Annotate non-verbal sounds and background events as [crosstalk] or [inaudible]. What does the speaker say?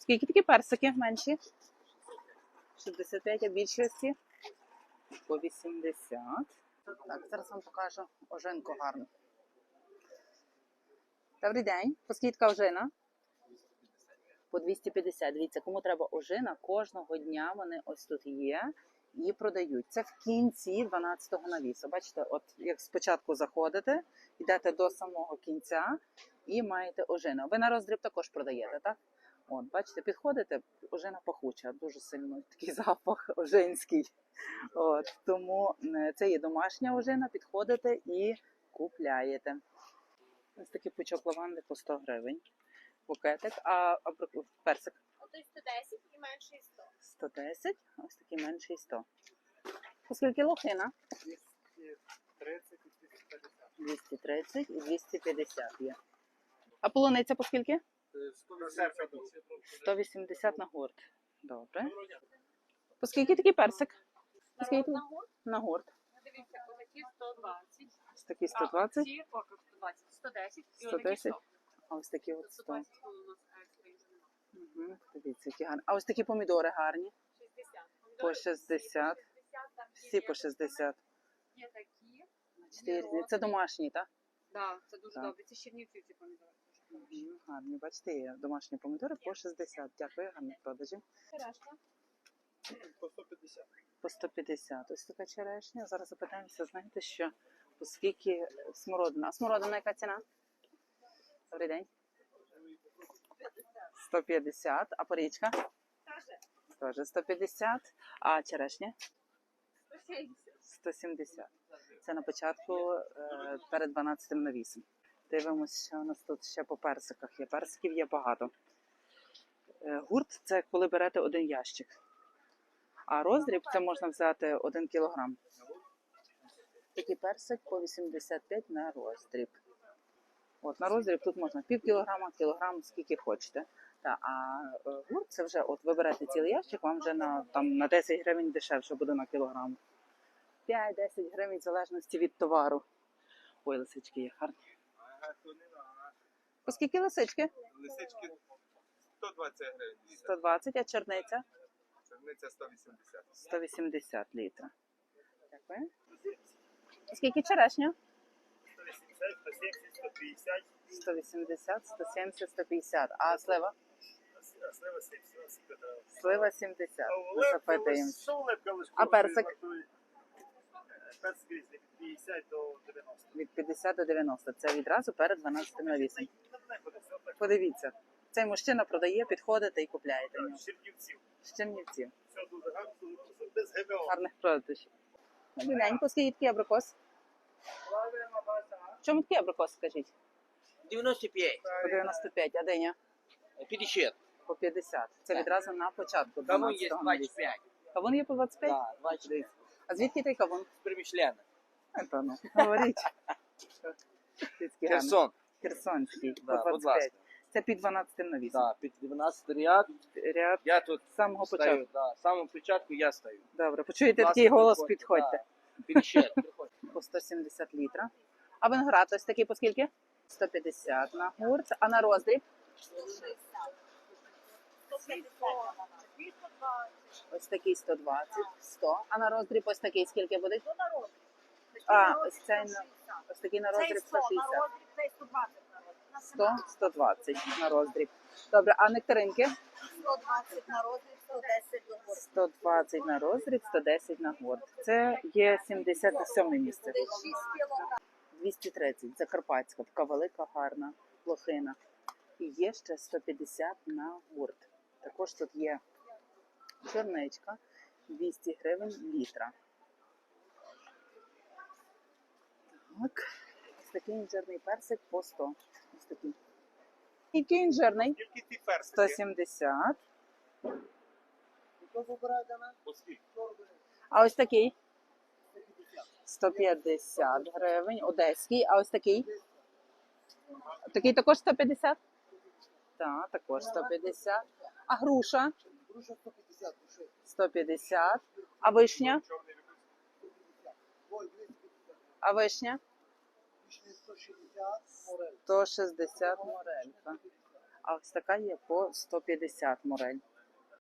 Скільки такі персики менші? 65, а більшості? По 80. Так, зараз вам покажу ожинку гарну. Добрий день. По скільки ожина? По 250. Дивіться, кому треба ожина, кожного дня вони ось тут є і продають. Це в кінці 12-го навісу. Бачите, от як спочатку заходите, йдете до самого кінця і маєте ожину. Ви на роздріб також продаєте, так? От, бачите, підходите, ожина пахуча, дуже сильно такий [laughs] запах ожинський. От, тому це є домашня ожина, підходите і купляєте. Ось такий пучок лаванди по 100 гривень. Букетик, а, а персик Отой 110 і менший 100. 110, а ось такий менший 100. Оскільки лохина? 230 і 250. 230 і 250 є. А полуниця по скільки? 180 180 на гурт. Добре. По скільки такий персик? По? На гурт. дивіться, козаки 120. Ось такий 120, Ці поки 120, 110 110. а ось такий от 100. 120 у нас екстра вже нема. Угу. Дивіться, які гарні. А ось такі помідори гарні. 60. По Помідори 60. 60, Всі по 60. Є такі. Це домашні, так? Так, це дуже добре. Це чернівці ці помідори. Гарні. Бачите, є домашні помідори по 60. Дякую, гарних продажів. Черешка. По 150. По 150. Ось така черешня. Зараз запитаємося, знаєте що? Оскільки смородина. А смородина яка ціна? Добрий день. 150. А порічка? Теж 150. А черешня? 170. Це на початку е, перед 12 навісом. Дивимося, що у нас тут ще по персиках є. Персиків є багато. Е, Гурт це коли берете один ящик. А роздріб це можна взяти 1 кілограм. Такий персик по 85 на роздріб. От на роздріб тут можна пів кілограма, кілограм, скільки хочете. Та, а е, гурт це вже, от ви берете цілий ящик, вам вже на, там, на 10 гривень дешевше буде на кілограм. 5-10 гривень в залежності від товару. Ой, лисички є гарні. По скільки лисички? Лисички 120 гривень. 120, а черниця? Черниця 180. 180 літра. Дякую. Скільки черешня? 180, 170, 150. 180, 170, 150. А слива? Слива 70. Слива 70. Ми запитуємося. А персик? Персик різний від 50 до 90. Від 50 до 90. Це відразу перед 12 навісом. Подивіться. Цей мужчина продає, підходите і купляєте. в нього. Чернівців. З Чернівців. Все дуже гарно, дуже без ГБО. Гарних продажів. Добрий скільки такий абрикос? В чому такий абрикос, скажіть? 95, По 95, а диня? 50. По 50. Це відразу на початку Кому є 12 навісу. 25? Кавун є по 25? Да, 25. А звідки той кавун? Примішляна. Це, ну, говоріть. Херсон. Херсонський, Да, будь 25. Це під 12 навісом. Да, під 12 ряд. Ряд Я тут з самого стою. початку. Да, з самого початку я стою. Добре, почуєте Будь ласка, такий голос, підходьте. Да. 50, приходьте. [laughs] По 170 літра. А виноград ось такий по скільки? 150 на гурт, а на роздріб? Ось такий 120, 100. А на роздріб ось такий скільки буде? А, ось цей на, ось такий на роздріб 160. 100, 120 на роздріб. Добре, а нектаринки? 120 на розмір, 110 до гори. 120 на роздріб, 110 на гурт. Це є 77 місце. 6 кілограм. 230, Закарпатська, така велика, гарна лохина. І є ще 150 на гурт. Також тут є чорничка, 200 гривень літра. Так, ось такий інжирний персик по 100. Ось такий. Який інжирний? Тільки ті персики. 170. По скільки? А ось такий? 150 гривень. Одеський. А ось такий? Такий також 150? Так, також 150. А груша? Груша 150. 150. А вишня? А вишня? 160, морель. 160 морелька. А ось така є по 150 морель.